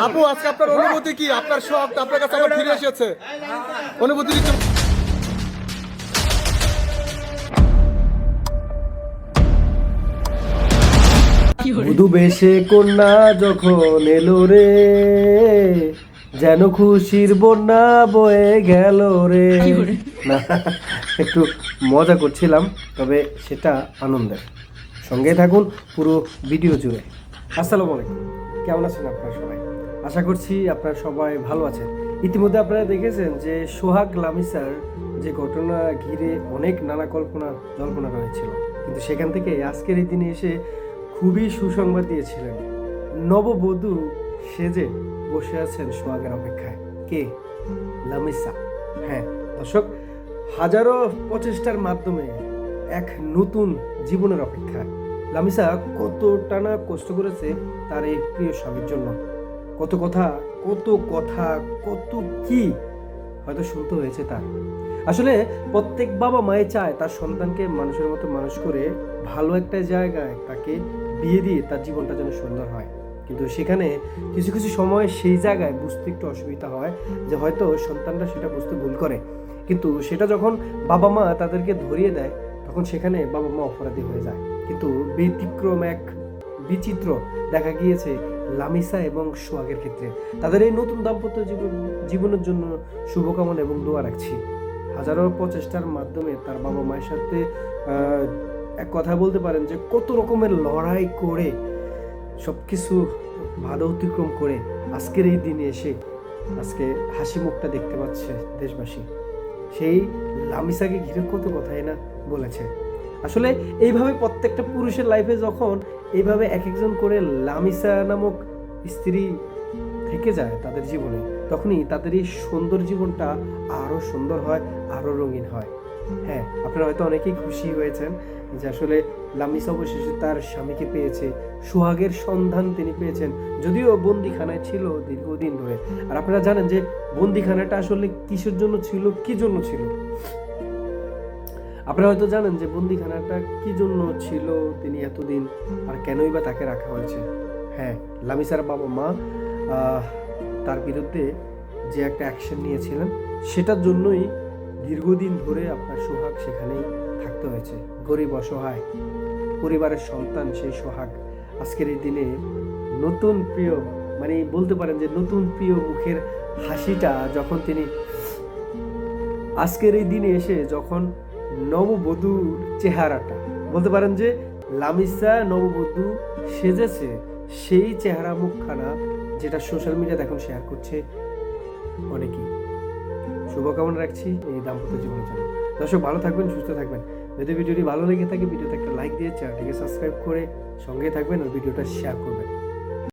আপু আজকে আপনার অনুভূতি কি? আপনার শখ আপনার কাছে আবার ফিরে এসেছে। অনুভূতি মধু বেশে কন্যা যখন এলো রে যেন খুশির বন্যা বয়ে গেল রে। না একটু মজা করছিলাম তবে সেটা আনন্দের। সঙ্গে থাকুন পুরো ভিডিও জুড়ে। আসসালামু আলাইকুম। কেমন আছেন আপনারা সবাই? আশা করছি আপনারা সবাই ভালো আছেন। ইতিমধ্যে আপনারা দেখেছেন যে সোহাগ লামিসার যে ঘটনা ঘিরে অনেক নানা কল্পনা জল্পনা রয়েছিল। কিন্তু সেখান থেকে আজকের এই দিনে এসে খুবই সুসংবাদ দিয়েছিলেন। নববধূ সেজে বসে আছেন সোহাগের অপেক্ষায়। কে? লামিসা। হ্যাঁ দর্শক, হাজারো প্রচেষ্টার মাধ্যমে এক নতুন জীবনের অপেক্ষা লামিসা কত টানা কষ্ট করেছে তার এই প্রিয় স্বামীর জন্য। কত কথা কত কথা, কত কি হয়তো শুনতে হয়েছে তার। আসলে প্রত্যেক বাবা মায়ে চায় তার সন্তানকে মানুষের মতো মানুষ করে ভালো একটা জায়গায় তাকে বিয়ে দিয়ে তার জীবনটা যেন সুন্দর হয়। কিন্তু সেখানে কিছু কিছু সময় সেই জায়গায় বুঝতে একটু অসুবিধা হয় যে হয়তো সন্তানরা সেটা বুঝতে ভুল করে। কিন্তু সেটা যখন বাবা মা তাদেরকে ধরিয়ে দেয়, তখন সেখানে বাবা মা অপরাধী হয়ে যায়। কিন্তু ব্যতিক্রম এক বিচিত্র দেখা গিয়েছে লামিসা এবং সোহাগের ক্ষেত্রে। তাদের এই নতুন দাম্পত্য জীবন, জীবনের জন্য শুভকামনা এবং দোয়া রাখছি। হাজারো প্রচেষ্টার মাধ্যমে তার বাবা মায়ের সাথে এক কথা বলতে পারেন যে কত রকমের লড়াই করে সব কিছু বাধা অতিক্রম করে আজকের এই দিনে এসে আজকে হাসি মুখটা দেখতে পাচ্ছে দেশবাসী। সেই লামিসাকে ঘিরে কত কথাই না বলেছে। আসলে এইভাবে প্রত্যেকটা পুরুষের লাইফে যখন এইভাবে এক একজন করে লামিসা নামক স্ত্রী থেকে যায় তাদের জীবনে, তখনই তাদের এই সুন্দর জীবনটা আরও সুন্দর হয় আরও রঙিন হয়। হ্যাঁ আপনারা হয়তো অনেকেই খুশি হয়েছেন যে আসলে লামিসা অবশেষে তার স্বামীকে পেয়েছে, সোহাগের সন্ধান তিনি পেয়েছেন, যদিও বন্দিখানায় ছিল দীর্ঘদিন ধরে। আর আপনারা জানেন যে বন্দিখানাটা আসলে কিসের জন্য ছিল, কি জন্য ছিল? আপনারা হয়তো জানেন যে বন্দিখানাটা কি জন্য ছিল, তিনি এতদিন আর কেনই বা তাকে রাখা হয়েছে। হ্যাঁ লামিসার বাবা মা তার বিরুদ্ধে যে একটা অ্যাকশন নিয়েছিলেন, সেটার জন্যই দীর্ঘদিন ধরে আপনার সোহাগ সেখানেই থাকতে হয়েছে। গরিব, অসহায়, পরিবারের সন্তান সেই সোহাগ। আজকের এই দিনে নতুন প্রিয় মানে বলতে পারেন যে নতুন প্রিয় মুখের হাসিটা যখন তিনি আজকের এই দিনে এসে যখন নববধূর চেহারাটা, বলতে পারেন যে লামিসা নববধূ সেজেছে, সেই চেহারা মুখখানা যেটা সোশ্যাল মিডিয়াতে এখন শেয়ার করছে অনেকেই। শুভকামনা রাখছি এই দাম্পত্য জীবনের জন্য। দর্শক, ভালো থাকবেন, সুস্থ থাকবেন। যদি ভিডিওটি ভালো লেগে থাকে, ভিডিওতে একটা লাইক দিয়ে চ্যানেলটিকে সাবস্ক্রাইব করে সঙ্গে থাকবেন আর ভিডিওটা শেয়ার করবেন।